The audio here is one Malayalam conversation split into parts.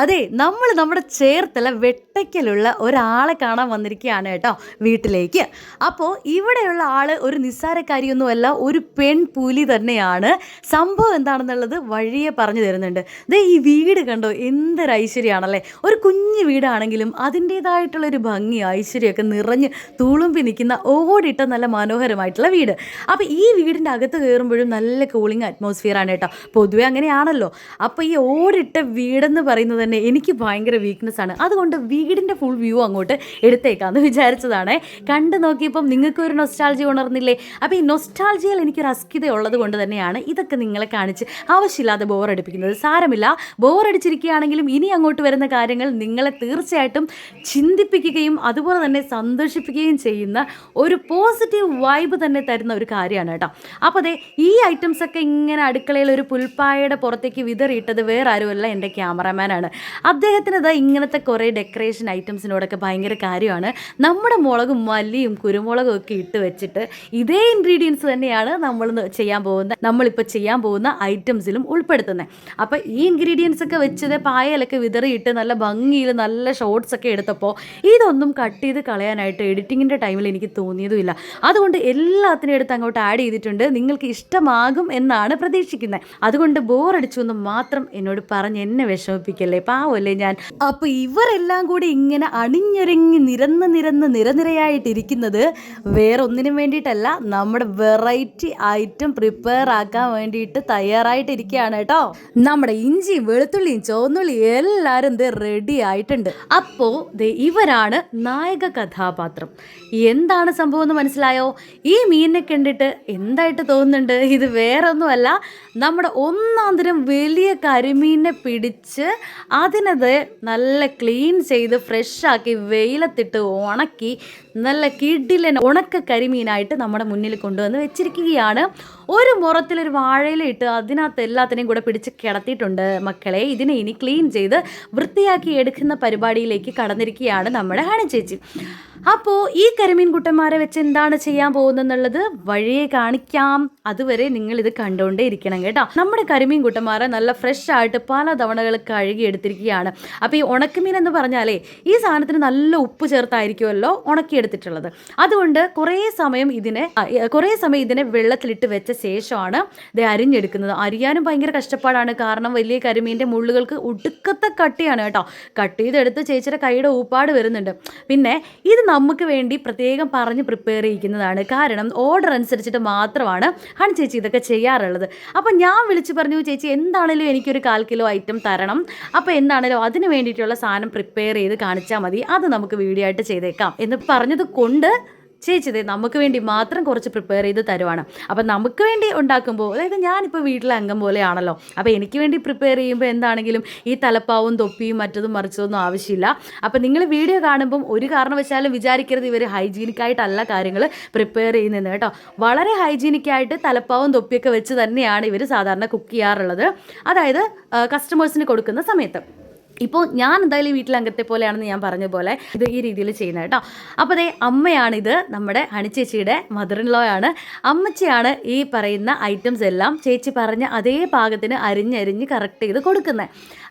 അതെ നമ്മൾ നമ്മുടെ ചേർത്തല വെട്ടയ്ക്കലുള്ള ഒരാളെ കാണാൻ വന്നിരിക്കുകയാണ് കേട്ടോ വീട്ടിലേക്ക്. അപ്പോൾ ഇവിടെയുള്ള ആൾ ഒരു നിസ്സാരക്കാരിയൊന്നുമല്ല ഒരു പെൺപുലി തന്നെയാണ്. സംഭവം എന്താണെന്നുള്ളത് വഴിയെ പറഞ്ഞു തരുന്നുണ്ട്. ദേ ഈ വീട് കണ്ടോ എന്തൊരു ഐശ്വര്യമാണല്ലേ? ഒരു കുഞ്ഞു വീടാണെങ്കിലും അതിന്റേതായിട്ടുള്ള ഒരു ഭംഗി ഐശ്വര്യമൊക്കെ നിറഞ്ഞ് തൂളുമ്പി നിൽക്കുന്ന ഓടിട്ട നല്ല മനോഹരമായിട്ടുള്ള വീട്. അപ്പോൾ ഈ വീടിന്റെ അകത്ത് കയറുമ്പോഴും നല്ല കൂളിംഗ് അറ്റ്മോസ്ഫിയർ ആണ് കേട്ടോ. പൊതുവെ അങ്ങനെയാണല്ലോ. അപ്പോൾ ഈ ഓടിട്ട വീടെന്ന് പറയുന്നത് തന്നെ എനിക്ക് ഭയങ്കര വീക്ക്നെസ് ആണ്. അതുകൊണ്ട് വീടിന്റെ ഫുൾ വ്യൂ അങ്ങോട്ട് എടുത്തേക്കാന്ന് വിചാരിച്ചതാണ്. കണ്ടു നോക്കിയപ്പം നിങ്ങൾക്ക് ഒരു നൊസ്റ്റാൾജി ഉണർന്നില്ലേ? അപ്പോൾ ഈ നൊസ്റ്റാൾജിയിൽ എനിക്കൊരു അസ്കിത ഉള്ളത് കൊണ്ട് തന്നെയാണ് ഇതൊക്കെ നിങ്ങളെ കാണിച്ച് ആവശ്യമില്ലാതെ ബോറടിപ്പിക്കുന്നത് സാരമില്ല. ബോറടിച്ചിരിക്കുകയാണെങ്കിലും ഇനി അങ്ങോട്ട് വരുന്ന കാര്യങ്ങൾ നിങ്ങളെ തീർച്ചയായിട്ടും ചിന്തിപ്പിക്കുകയും അതുപോലെ തന്നെ സന്തോഷിപ്പിക്കുകയും ചെയ്യുന്ന ഒരു പോസിറ്റീവ് വൈബ് തന്നെ തരുന്ന ഒരു കാര്യമാണ് കേട്ടോ. അപ്പോൾ അതെ ഈ ഐറ്റംസ് ഒക്കെ ഇങ്ങനെ അടുക്കളയിൽ ഒരു പുൽപ്പായയുടെ പുറത്തേക്ക് വിതറിയിട്ടത് വേറെ ആരുമല്ല എന്റെ ക്യാമറാമാനാണ് അദ്ദേഹത്തിന് ഇതാ ഇങ്ങനത്തെ കുറേ ഡെക്കറേഷൻ ഐറ്റംസിനോടൊക്കെ ഭയങ്കര കാര്യമാണ്. നമ്മുടെ മുളകും മല്ലിയും കുരുമുളകും ഒക്കെ ഇട്ട് വെച്ചിട്ട് ഇതേ ഇൻഗ്രീഡിയൻസ് തന്നെയാണ് നമ്മൾ ചെയ്യാൻ പോകുന്ന നമ്മളിപ്പോൾ ചെയ്യാൻ പോകുന്ന ഐറ്റംസിലും ഉൾപ്പെടുത്തുന്നത് അപ്പോൾ ഈ ഇൻഗ്രീഡിയൻസ് ഒക്കെ വെച്ചത് പായലൊക്കെ വിതറിയിട്ട് നല്ല ഭംഗിയിൽ നല്ല ഷോർട്സ് ഒക്കെ എടുത്തപ്പോൾ ഇതൊന്നും കട്ട് ചെയ്ത് കളയാനായിട്ട് എഡിറ്റിങ്ങിന്റെ ടൈമിൽ എനിക്ക് തോന്നിയതുമില്ല. അതുകൊണ്ട് എല്ലാത്തിനും എടുത്ത് അങ്ങോട്ട് ആഡ് ചെയ്തിട്ടുണ്ട്. നിങ്ങൾക്ക് ഇഷ്ടമാകും എന്നാണ് പ്രതീക്ഷിക്കുന്നത് അതുകൊണ്ട് ബോറടിച്ചു എന്ന് മാത്രം എന്നോട് പറഞ്ഞ് എന്നെ വിഷമിപ്പിക്കല്ലേ പാവല്ലേ ഞാൻ. അപ്പോൾ ഇവരെല്ലാം കൂടി ഇങ്ങനെ അണിഞ്ഞൊരുങ്ങി നിരന്ന് നിരന്ന് നിരനിരയായിട്ടിരിക്കുന്നത് വേറെ ഒന്നിനും വേണ്ടിയിട്ടല്ല നമ്മുടെ വെറൈറ്റി ഐറ്റം പ്രിപ്പയർ ആക്കാൻ വേണ്ടിയിട്ട് തയ്യാറായിട്ടിരിക്കുകയാണ് കേട്ടോ. നമ്മുടെ ഇഞ്ചിയും വെളുത്തുള്ളിയും ചുവന്നുള്ളിയും എല്ലാവരും ഇത് റെഡി ആയിട്ടുണ്ട്. അപ്പോൾ ഇവരാണ് നായക കഥാപാത്രം. എന്താണ് സംഭവം എന്ന് മനസ്സിലായോ? ഈ മീനിനെ കണ്ടിട്ട് എന്തായിട്ട് തോന്നുന്നുണ്ട്? ഇത് വേറെ ഒന്നുമല്ല നമ്മുടെ തരം വലിയ കരിമീനെ പിടിച്ച് അതിനത് നല്ല ക്ലീൻ ചെയ്ത് ഫ്രഷാക്കി വെയിലത്തിട്ട് ഉണക്കി നല്ല കിഡിലൻ ഉണക്ക കരിമീനായിട്ട് നമ്മുടെ മുന്നിൽ കൊണ്ടുവന്ന് വെച്ചിരിക്കുകയാണ്. ഒരു മുറത്തിലൊരു വാഴയിലിട്ട് അതിനകത്ത് എല്ലാത്തിനെയും കൂടെ പിടിച്ച് കിടത്തിയിട്ടുണ്ട് മക്കളെ. ഇതിനെ ഇനി ക്ലീൻ ചെയ്ത് വൃത്തിയാക്കി എടുക്കുന്ന പരിപാടിയിലേക്ക് കടന്നിരിക്കുകയാണ് നമ്മുടെ ഹണി ചേച്ചി. അപ്പോൾ ഈ കരിമീൻ കുട്ടന്മാരെ വെച്ച് എന്താണ് ചെയ്യാൻ പോകുന്നതെന്നുള്ളത് വഴിയെ കാണിക്കാം. അതുവരെ നിങ്ങൾ ഇത് കണ്ടുകൊണ്ടേ ഇരിക്കണം കേട്ടോ. നമ്മുടെ കരിമീൻ കുട്ടന്മാരെ നല്ല ഫ്രഷ് ആയിട്ട് പല തവണകൾ കഴുകി എടുത്തിരിക്കുകയാണ്. അപ്പോൾ ഈ ഉണക്കമീൻ എന്ന് പറഞ്ഞാലേ ഈ സാധനത്തിന് നല്ല ഉപ്പ് ചേർത്തായിരിക്കുമല്ലോ ഉണക്കിയെടുത്തിട്ടുള്ളത്. അതുകൊണ്ട് കുറേ സമയം ഇതിനെ കുറേ സമയം ഇതിനെ വെള്ളത്തിലിട്ട് വെച്ച ശേഷമാണ് ഇത് അരിഞ്ഞെടുക്കുന്നത്. അരിയാനും ഭയങ്കര കഷ്ടപ്പാടാണ്. കാരണം വലിയ കരിമീന്റെ മുള്ളുകൾക്ക് ഒടുക്കത്തെ കട്ടിയാണ് കേട്ടോ. കട്ട് ചെയ്തെടുത്ത് ചേച്ചിയുടെ കൈയുടെ ഊപ്പാട് വരുന്നുണ്ട്. പിന്നെ ഇത് നമുക്ക് വേണ്ടി പ്രത്യേകം പറഞ്ഞ് പ്രിപ്പയർ ചെയ്യിക്കുന്നതാണ്. കാരണം ഓർഡർ അനുസരിച്ചിട്ട് മാത്രമാണ് ഹണി ചേച്ചി ഇതൊക്കെ ചെയ്യാറുള്ളത്. അപ്പം ഞാൻ വിളിച്ചു പറഞ്ഞു ചേച്ചി എന്താണേലും എനിക്കൊരു കാൽ കിലോ ഐറ്റം തരണം. അപ്പോൾ എന്താണേലും അതിന് വേണ്ടിയിട്ടുള്ള സാധനം പ്രിപ്പയർ ചെയ്ത് കാണിച്ചാൽ മതി. അത് നമുക്ക് വീഡിയോ ആയിട്ട് ചെയ്തേക്കാം. എന്ന് പറഞ്ഞത് കൊണ്ട് ചേച്ചി ദേ നമുക്ക് വേണ്ടി മാത്രം കുറച്ച് പ്രിപ്പയർ ചെയ്ത് തരുവാണ്. അപ്പം നമുക്ക് വേണ്ടി ഉണ്ടാക്കുമ്പോൾ അതായത് ഞാനിപ്പോൾ വീട്ടിലെ അംഗം പോലെയാണല്ലോ. അപ്പോൾ എനിക്ക് വേണ്ടി പ്രിപ്പയർ ചെയ്യുമ്പോൾ എന്താണെങ്കിലും ഈ തലപ്പാവും തൊപ്പിയും മറ്റതും മറിച്ചതൊന്നും ആവശ്യമില്ല. അപ്പം നിങ്ങൾ വീഡിയോ കാണുമ്പം ഒരു കാരണവശാലും വിചാരിക്കരുത് ഇവർ ഹൈജീനിക്കായിട്ടല്ല കാര്യങ്ങൾ പ്രിപ്പയർ ചെയ്യുന്നതെന്ന് കേട്ടോ. വളരെ ഹൈജീനിക്കായിട്ട് തലപ്പാവും തൊപ്പിയൊക്കെ വെച്ച് തന്നെയാണ് ഇവർ സാധാരണ കുക്ക് ചെയ്യാറുള്ളത്. അതായത് കസ്റ്റമേഴ്സിന് കൊടുക്കുന്ന സമയത്ത്. ഇപ്പോൾ ഞാൻ എന്തായാലും വീട്ടിൽ അംഗത്തെ പോലെയാണെന്ന് ഞാൻ പറഞ്ഞ പോലെ ഇത് ഈ രീതിയിൽ ചെയ്യുന്നത് കേട്ടോ. അപ്പോൾ അതേ അമ്മയാണിത് നമ്മുടെ ഹണിച്ചേച്ചിയുടെ മദർ ഇൻ ലോ ആണ് അമ്മച്ചിയാണ് ഈ പറയുന്ന ഐറ്റംസ് എല്ലാം ചേച്ചി പറഞ്ഞ അതേ പാകത്തിന് അരിഞ്ഞരിഞ്ഞ് കറക്റ്റ് ചെയ്ത് കൊടുക്കുന്നത്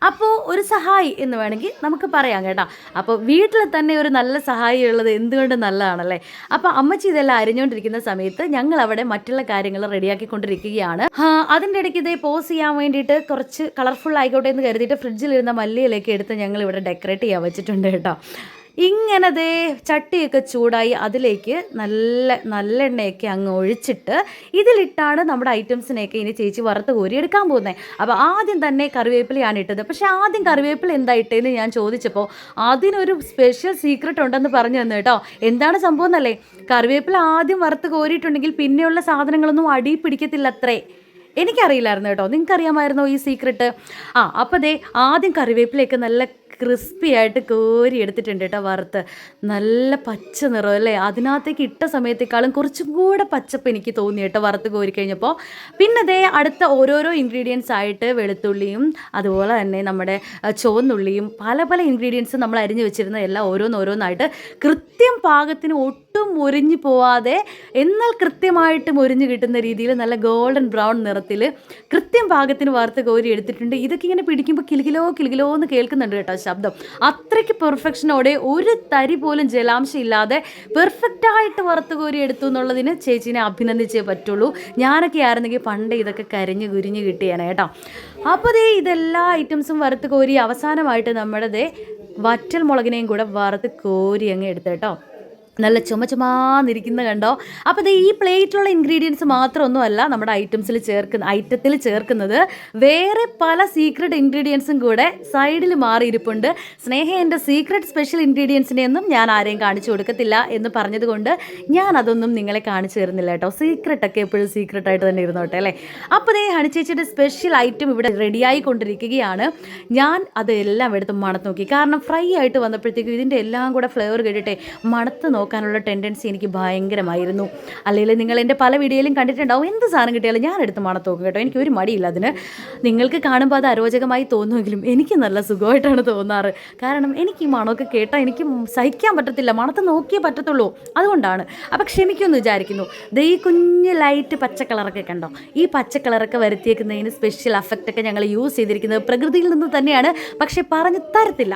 അപ്പോൾ ഒരു സഹായി എന്ന് വേണമെങ്കിൽ നമുക്ക് പറയാം കേട്ടോ. അപ്പോൾ വീട്ടിൽ തന്നെ ഒരു നല്ല സഹായി ഉള്ളത് എന്തുകൊണ്ട് നല്ലതാണല്ലേ? അപ്പോൾ അമ്മച്ചി ഇതെല്ലാം അരിഞ്ഞുകൊണ്ടിരിക്കുന്ന സമയത്ത് ഞങ്ങൾ അവിടെ മറ്റുള്ള കാര്യങ്ങൾ റെഡിയാക്കിക്കൊണ്ടിരിക്കുകയാണ്. കൊണ്ടിരിക്കുകയാണ് അതിന്റെ ഇടയ്ക്ക് ഇതേ പോസ് ചെയ്യാൻ വേണ്ടിയിട്ട് കുറച്ച് കളർഫുൾ ആയിക്കോട്ടെ എന്ന് കരുതിയിട്ട് ഫ്രിഡ്ജിലിരുന്ന മല്ലിയിലേക്ക് എടുത്ത് ഞങ്ങൾ ഇവിടെ ഡെക്കറേറ്റ് ചെയ്യാൻ വെച്ചിട്ടുണ്ട് കേട്ടോ. ഇങ്ങനെ ദേ ചട്ടിയൊക്കെ ചൂടായി അതിലേക്ക് നല്ല നല്ലെണ്ണയൊക്കെ അങ്ങ് ഒഴിച്ചിട്ട് ഇതിലിട്ടാണ് നമ്മുടെ ഐറ്റംസിനെയൊക്കെ ഇനി ചേച്ചി വറുത്ത് കോരി എടുക്കാൻ പോകുന്നത്. അപ്പോൾ ആദ്യം തന്നെ കറിവേപ്പിലയാണ് ഇട്ടത്. പക്ഷേ ആദ്യം കറിവേപ്പില എന്താ ഇട്ടതെന്ന് ഞാൻ ചോദിച്ചപ്പോൾ അതിനൊരു സ്പെഷ്യൽ സീക്രട്ട് ഉണ്ടെന്ന് പറഞ്ഞു തന്നു കേട്ടോ. എന്താണ് സംഭവം എന്നല്ലേ? കറിവേപ്പില ആദ്യം വറുത്ത് കോരിയിട്ടുണ്ടെങ്കിൽ പിന്നെയുള്ള സാധനങ്ങളൊന്നും അടി പിടിക്കത്തില്ല അത്രേ എനിക്കറിയില്ലായിരുന്നു കേട്ടോ. നിങ്ങൾക്ക് അറിയാമായിരുന്നോ ഈ സീക്രട്ട് ആ അപ്പോൾ ദേ ആദ്യം കറിവേപ്പിലേക്ക് നല്ല ക്രിസ്പി ആയിട്ട് കോരി എടുത്തിട്ടുണ്ട് കേട്ടോ വറുത്ത്. നല്ല പച്ച നിറം അല്ലേ? അതിനകത്തേക്ക് ഇട്ട സമയത്തേക്കാളും കുറച്ചും കൂടെ പച്ചപ്പ് എനിക്ക് തോന്നി കേട്ടോ വറുത്ത് കോരി കഴിഞ്ഞപ്പോൾ. പിന്നെ അതേ അടുത്ത ഓരോരോ ഇൻഗ്രീഡിയൻസ് ആയിട്ട് വെളുത്തുള്ളിയും അതുപോലെ തന്നെ നമ്മുടെ ചുവന്നുള്ളിയും പല പല ഇൻഗ്രീഡിയൻസ് നമ്മൾ അരിഞ്ഞു വെച്ചിരുന്ന എല്ലാം ഓരോന്നോരോന്നായിട്ട് കൃത്യം പാകത്തിന് ഒട്ടും മുരിഞ്ഞു പോവാതെ എന്നാൽ കൃത്യമായിട്ട് മുരിഞ്ഞു കിട്ടുന്ന രീതിയിൽ നല്ല ഗോൾഡൻ ബ്രൗൺ നിറത്തിൽ കൃത്യം പാകത്തിന് വറുത്ത് കോരി എടുത്തിട്ടുണ്ട്. ഇതൊക്കെ ഇങ്ങനെ പിടിക്കുമ്പോൾ കിലുകിലോ കിലുകിലോ എന്ന് കേൾക്കുന്നുണ്ട് കേട്ടോ ശബ്ദം. അത്രയ്ക്ക് പെർഫെക്ഷനോടെ ഒരു തരി പോലും ജലാംശം ഇല്ലാതെ പെർഫെക്റ്റായിട്ട് വറുത്ത് കോരി എടുത്തു എന്നുള്ളതിന് ചേച്ചിനെ അഭിനന്ദിച്ചേ പറ്റുള്ളൂ. ഞാനൊക്കെ ആയിരുന്നെങ്കിൽ പണ്ട് ഇതൊക്കെ കരിഞ്ഞ് കുരിഞ്ഞ് കിട്ടിയാണ് കേട്ടോ. അപ്പോൾ ദേ ഇതെല്ലാ ഐറ്റംസും വറുത്ത് കോരി അവസാനമായിട്ട് നമ്മുടെ വറ്റൽ മുളകിനെയും കൂടെ വറുത്ത് കോരി അങ്ങ് എടുത്ത് കേട്ടോ. നല്ല ചുമ ചുമാന്നിരിക്കുന്ന കണ്ടോ? അപ്പോൾ ഇത് ഈ പ്ലേറ്റിലുള്ള ഇൻഗ്രീഡിയൻസ് മാത്രമൊന്നുമല്ല നമ്മുടെ ഐറ്റംസിൽ ചേർക്കുന്ന ഐറ്റത്തിൽ ചേർക്കുന്നത്. വേറെ പല സീക്രട്ട് ഇൻഗ്രീഡിയൻസും കൂടെ സൈഡിൽ മാറിയിരിപ്പുണ്ട്. സ്നേഹ എന്റെ സീക്രട്ട് സ്പെഷ്യൽ ഇൻഗ്രീഡിയൻസിനെയൊന്നും ഞാൻ ആരെയും കാണിച്ചു കൊടുക്കത്തില്ല എന്ന് പറഞ്ഞതുകൊണ്ട് ഞാൻ അതൊന്നും നിങ്ങളെ കാണിച്ചു തരുന്നില്ല കേട്ടോ. സീക്രട്ടൊക്കെ എപ്പോഴും സീക്രട്ടായിട്ട് തന്നെ ഇരുന്നോട്ടെ അല്ലേ? അപ്പോൾ ഇതേ ഹണിച്ചേച്ചിയുടെ സ്പെഷ്യൽ ഐറ്റം ഇവിടെ റെഡിയായി കൊണ്ടിരിക്കുകയാണ്. ഞാൻ അതെല്ലാം എടുത്ത് മണത്ത് നോക്കി. കാരണം ഫ്രൈ ആയിട്ട് വന്നപ്പോഴത്തേക്കും ഇതിന്റെ എല്ലാം കൂടെ ഫ്ലേവർ കേട്ടിട്ടെ മണത്ത് നോക്കാനുള്ള ടെൻഡൻസി എനിക്ക് ഭയങ്കരമായിരുന്നു. അല്ലെങ്കിൽ നിങ്ങൾ എന്റെ പല വീഡിയോയിലും കണ്ടിട്ടുണ്ടാവും എന്ത് സാധനം കിട്ടിയാലും ഞാൻ എടുത്ത് മണത്ത് നോക്കും കേട്ടോ. എനിക്ക് ഒരു മടിയില്ല അതിന്. നിങ്ങൾക്ക് കാണുമ്പോൾ അത് അരോചകമായി തോന്നുമെങ്കിലും എനിക്ക് നല്ല സുഖമായിട്ടാണ് തോന്നാറ്. കാരണം എനിക്ക് ഈ മണമൊക്കെ കേട്ടാൽ എനിക്ക് സഹിക്കാൻ പറ്റത്തില്ല. മണത്ത് നോക്കിയേ പറ്റത്തുള്ളൂ. അതുകൊണ്ടാണ്. അപ്പോൾ ക്ഷമിക്കുമെന്ന് വിചാരിക്കുന്നു. ദേ ഈ കുഞ്ഞ് ലൈറ്റ് പച്ച കളറൊക്കെ കണ്ടോ? ഈ പച്ച കളറൊക്കെ വരുത്തിയേക്കുന്നതിന് സ്പെഷ്യൽ അഫക്റ്റൊക്കെ ഞങ്ങൾ യൂസ് ചെയ്തിരിക്കുന്നത് പ്രകൃതിയിൽ നിന്ന് തന്നെയാണ്. പക്ഷേ പറഞ്ഞു തരത്തില്ല.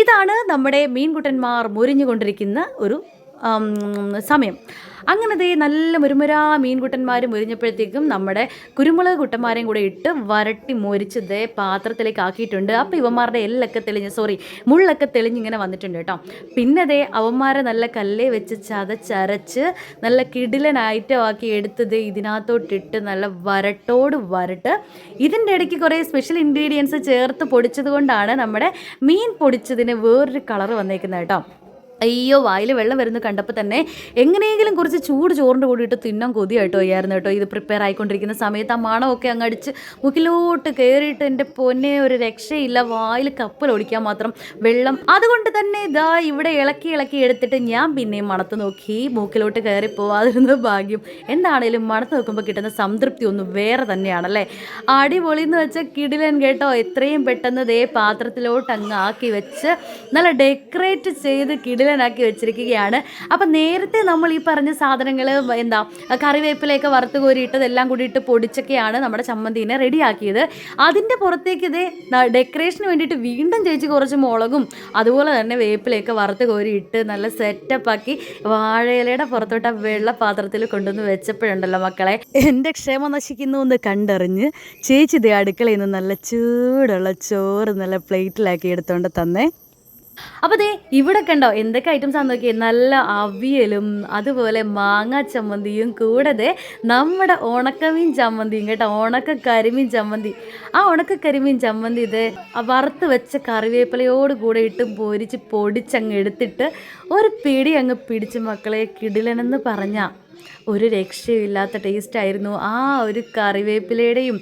ഇതാണ് നമ്മുടെ മീൻകുട്ടന്മാർ മുരിഞ്ഞുകൊണ്ടിരിക്കുന്ന ഒരു സമയം. അങ്ങനെ ദേ നല്ല മുരുമുരാ മീൻകുട്ടന്മാർ മുരിഞ്ഞപ്പോഴത്തേക്കും നമ്മുടെ കുരുമുളക് കുട്ടന്മാരെയും കൂടെ ഇട്ട് വരട്ടി മൊരിച്ച് ദേ പാത്രത്തിലേക്ക് ആക്കിയിട്ടുണ്ട്. അപ്പോൾ ഇവന്മാരുടെ എല്ലൊക്കെ തെളിഞ്ഞ് സോറി മുള്ളൊക്കെ തെളിഞ്ഞിങ്ങനെ വന്നിട്ടുണ്ട് കേട്ടോ. പിന്നെ ദേ അവന്മാരെ നല്ല കല്ലേ വെച്ച് ചതച്ചരച്ച് നല്ല കിടിലൻ ആക്കി എടുത്തത് ഇതിനകത്തോട്ടിട്ട് നല്ല വരട്ടോട് വരട്ട്. ഇതിന്റെ ഇടയ്ക്ക് കുറേ സ്പെഷ്യൽ ഇൻഗ്രീഡിയൻസ് ചേർത്ത് പൊടിച്ചത് കൊണ്ടാണ് നമ്മുടെ മീൻ പൊടിച്ചതിന് വേറൊരു കളർ വന്നേക്കുന്നത് കേട്ടോ. അയ്യോ വായിൽ വെള്ളം വരുന്ന കണ്ടപ്പോൾ തന്നെ എങ്ങനെയെങ്കിലും കുറച്ച് ചൂട് ചോറിന്റെ കൂടിയിട്ട് തിന്നാൻ കൊതിയായിട്ട് വയ്യായിരുന്നു കേട്ടോ. ഇത് പ്രിപ്പയർ ആയിക്കൊണ്ടിരിക്കുന്ന സമയത്ത് ആ മണമൊക്കെ അങ്ങ് അടിച്ച് മുക്കിലോട്ട് കയറിയിട്ട് എന്റെ പൊന്നെ ഒരു രക്ഷയില്ല. വായിൽ കപ്പൽ ഒടിക്കാൻ മാത്രം വെള്ളം. അതുകൊണ്ട് തന്നെ ഇതാ ഇവിടെ ഇളക്കി ഇളക്കി എടുത്തിട്ട് ഞാൻ പിന്നെയും മണത്ത് നോക്കി. മൂക്കിലോട്ട് കയറി പോവാതിരുന്നത് ഭാഗ്യം. എന്താണേലും മണത്ത് നോക്കുമ്പോൾ കിട്ടുന്ന സംതൃപ്തി ഒന്നും വേറെ തന്നെയാണല്ലേ? അടിപൊളി എന്ന് വെച്ചാൽ കിടിലൻ കേട്ടോ. എത്രയും പെട്ടെന്ന് ദേ പാത്രത്തിലോട്ട് അങ്ങ് ആക്കി വെച്ച് നല്ല ഡെക്കറേറ്റ് ചെയ്ത് കിടിലനാക്കി വെച്ചിരിക്കുകയാണ്. അപ്പം നേരത്തെ നമ്മൾ ഈ പറഞ്ഞ സാധനങ്ങൾ എന്താ കറിവേപ്പിലയൊക്കെ വറുത്ത് കോരിയിട്ടതെല്ലാം കൂടി ഇട്ട് പൊടിച്ചൊക്കെയാണ് നമ്മുടെ ചമ്മന്തിനെ റെഡിയാക്കിയത്. അതിന്റെ പുറത്തേക്ക് ഇതേ ഡെക്കറേഷന് വേണ്ടിയിട്ട് വീണ്ടും ചേച്ചി കുറച്ച് മുളകും അതുപോലെ തന്നെ വേപ്പിലയൊക്കെ വറുത്ത് കോരിയിട്ട് നല്ല സെറ്റപ്പ് ആക്കി വാഴയിലയുടെ പുറത്തോട്ട് ആ വെള്ള പാത്രത്തിൽ കൊണ്ടുവന്ന് വെച്ചപ്പോഴുണ്ടല്ലോ മക്കളെ. എന്റെ ക്ഷേമം നശിക്കുന്നു എന്ന് കണ്ടറിഞ്ഞ് ചേച്ചി ഇതേ അടുക്കളയിൽ നിന്ന് നല്ല ചൂടുള്ള ചോറ് നല്ല പ്ലേറ്റിലാക്കി എടുത്തുകൊണ്ട് തന്നെ. അപ്പോൾ ദേ ഇവിടെ കണ്ടോ? എന്തൊക്കെ ഐറ്റംസ് ആണ് നോക്കിയത് നല്ല അവിയലും അതുപോലെ മാങ്ങ ചമ്മന്തിയും കൂടെ നമ്മുടെ ഉണക്കമീൻ ചമ്മന്തിയും കേട്ടോ. ഉണക്ക കരിമീൻ ചമ്മന്തി. ആ ഉണക്ക കരിമീൻ ചമ്മന്തി ഇത് വറുത്ത് വെച്ച കറിവേപ്പിലയോട് കൂടെ ഇട്ട് പൊരിച്ച് പൊടിച്ചങ്ങ് എടുത്തിട്ട് ഒരു പിടി അങ്ങ് പിടിച്ച് മക്കളെ കിടിലനെന്ന് പറഞ്ഞാൽ ഒരു രക്ഷയില്ലാത്ത ടേസ്റ്റ് ആയിരുന്നു ആ ഒരു കറിവേപ്പിലയുടെയും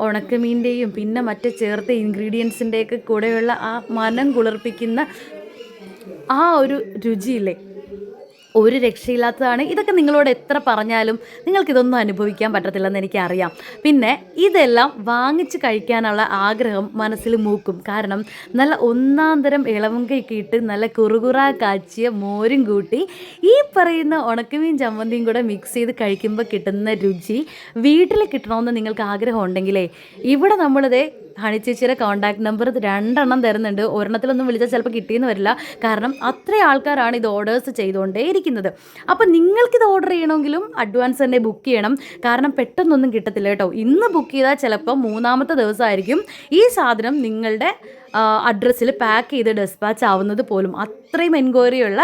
ഉണക്കമീന്റെയും പിന്നെ മറ്റു ചേർത്ത ഇൻഗ്രീഡിയൻസിന്റെയൊക്കെ കൂടെയുള്ള ആ മനം കുളിർപ്പിക്കുന്ന ആ ഒരു രുചിയില്ലേ? ഒരു രക്ഷയില്ലാത്തതാണ്. ഇതൊക്കെ നിങ്ങളോട് എത്ര പറഞ്ഞാലും നിങ്ങൾക്കിതൊന്നും അനുഭവിക്കാൻ പറ്റത്തില്ലെന്ന് എനിക്കറിയാം. പിന്നെ ഇതെല്ലാം വാങ്ങിച്ച് കഴിക്കാനുള്ള ആഗ്രഹം മനസ്സിൽ മൂക്കും. കാരണം നല്ല ഒന്നാം തരം ഇളവും ഇട്ട് നല്ല കുറുകുറ കാച്ചിയ മോരും കൂട്ടി ഈ പറയുന്ന ഉണക്കമീൻ ചമ്മന്തിയും കൂടെ മിക്സ് ചെയ്ത് കഴിക്കുമ്പോൾ കിട്ടുന്ന രുചി വീട്ടിൽ കിട്ടണമെന്ന് നിങ്ങൾക്ക് ആഗ്രഹം ഉണ്ടെങ്കിലേ ഇവിടെ നമ്മളിതേ ഹണി ചേച്ചിയുടെ കോൺടാക്ട് നമ്പർ രണ്ടെണ്ണം തരുന്നുണ്ട്. ഒരെണ്ണത്തിലൊന്നും വിളിച്ചാൽ ചിലപ്പോൾ കിട്ടിയെന്ന് വരില്ല. കാരണം അത്ര ആൾക്കാരാണ് ഇത് ഓർഡേഴ്സ് ചെയ്തുകൊണ്ടേ ഇരിക്കുന്നത് അപ്പം നിങ്ങൾക്കിത് ഓർഡർ ചെയ്യണമെങ്കിലും അഡ്വാൻസ് തന്നെ ബുക്ക് ചെയ്യണം. കാരണം പെട്ടെന്നൊന്നും കിട്ടത്തില്ല കേട്ടോ. ഇന്ന് ബുക്ക് ചെയ്താൽ ചിലപ്പോൾ മൂന്നാമത്തെ ദിവസമായിരിക്കും. ഈ സാധനം നിങ്ങളുടെ അഡ്രസ്സിൽ പാക്ക് ചെയ്ത് ഡെസ്പാച്ച് ആവുന്നത് പോലും അത്രയും എൻക്വയറിയുള്ള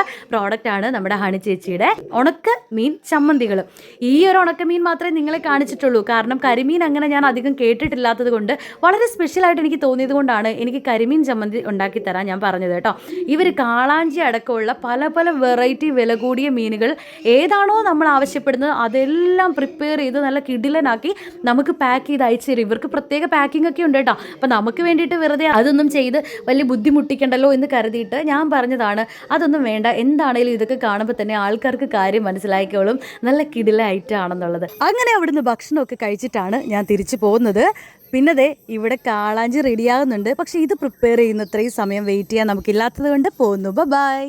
ആണ് നമ്മുടെ ഹണി ചേച്ചിയുടെ ഉണക്ക മീൻ ചമ്മന്തികൾ ഈ ഒരു ഉണക്ക മീൻ മാത്രമേ നിങ്ങളെ കാണിച്ചിട്ടുള്ളൂ. കാരണം കരിമീൻ അങ്ങനെ ഞാൻ അധികം കേട്ടിട്ടില്ലാത്തത് കൊണ്ട് വളരെ സ്പെഷ്യലായിട്ട് എനിക്ക് തോന്നിയത് കൊണ്ടാണ് എനിക്ക് കരിമീൻ ചമ്മന്തി ഉണ്ടാക്കി തരാൻ ഞാൻ പറഞ്ഞത് കേട്ടോ. ഇവർ കാളാഞ്ചി അടക്കമുള്ള പല പല വെറൈറ്റി വില കൂടിയ മീനുകൾ ഏതാണോ നമ്മൾ ആവശ്യപ്പെടുന്നത് അതെല്ലാം പ്രിപ്പയർ ചെയ്ത് നല്ല കിടിലനാക്കി നമുക്ക് പാക്ക് ചെയ്ത് അയച്ചു തരും. ഇവർക്ക് പ്രത്യേക പാക്കിംഗ് ഒക്കെ ഉണ്ട് കേട്ടോ. അപ്പം നമുക്ക് വേണ്ടിയിട്ട് വെറുതെ അതൊന്നും ചെയ്ത് വലിയ ബുദ്ധിമുട്ടിക്കണ്ടല്ലോ എന്ന് കരുതിയിട്ട് ഞാൻ പറഞ്ഞതാണ് അതൊന്നും വേണ്ട. എന്താണേലും ഇതൊക്കെ കാണുമ്പോൾ തന്നെ ആൾക്കാർക്ക് കാര്യം മനസ്സിലാക്കിക്കോളും നല്ല കിടിലായിട്ടാണെന്നുള്ളത്. അങ്ങനെ അവിടുന്ന് ഭക്ഷണമൊക്കെ കഴിച്ചിട്ടാണ് ഞാൻ തിരിച്ചു പോകുന്നത്. പിന്നെ ദേ ഇവിടെ കാളാഞ്ചി റെഡിയാകുന്നുണ്ട് പക്ഷേ ഇത് പ്രിപ്പയർ ചെയ്യുന്ന ഇത്രയും സമയം വെയിറ്റ് ചെയ്യാൻ നമുക്കില്ലാത്തത് കൊണ്ട് പോകുന്നു. ബൈ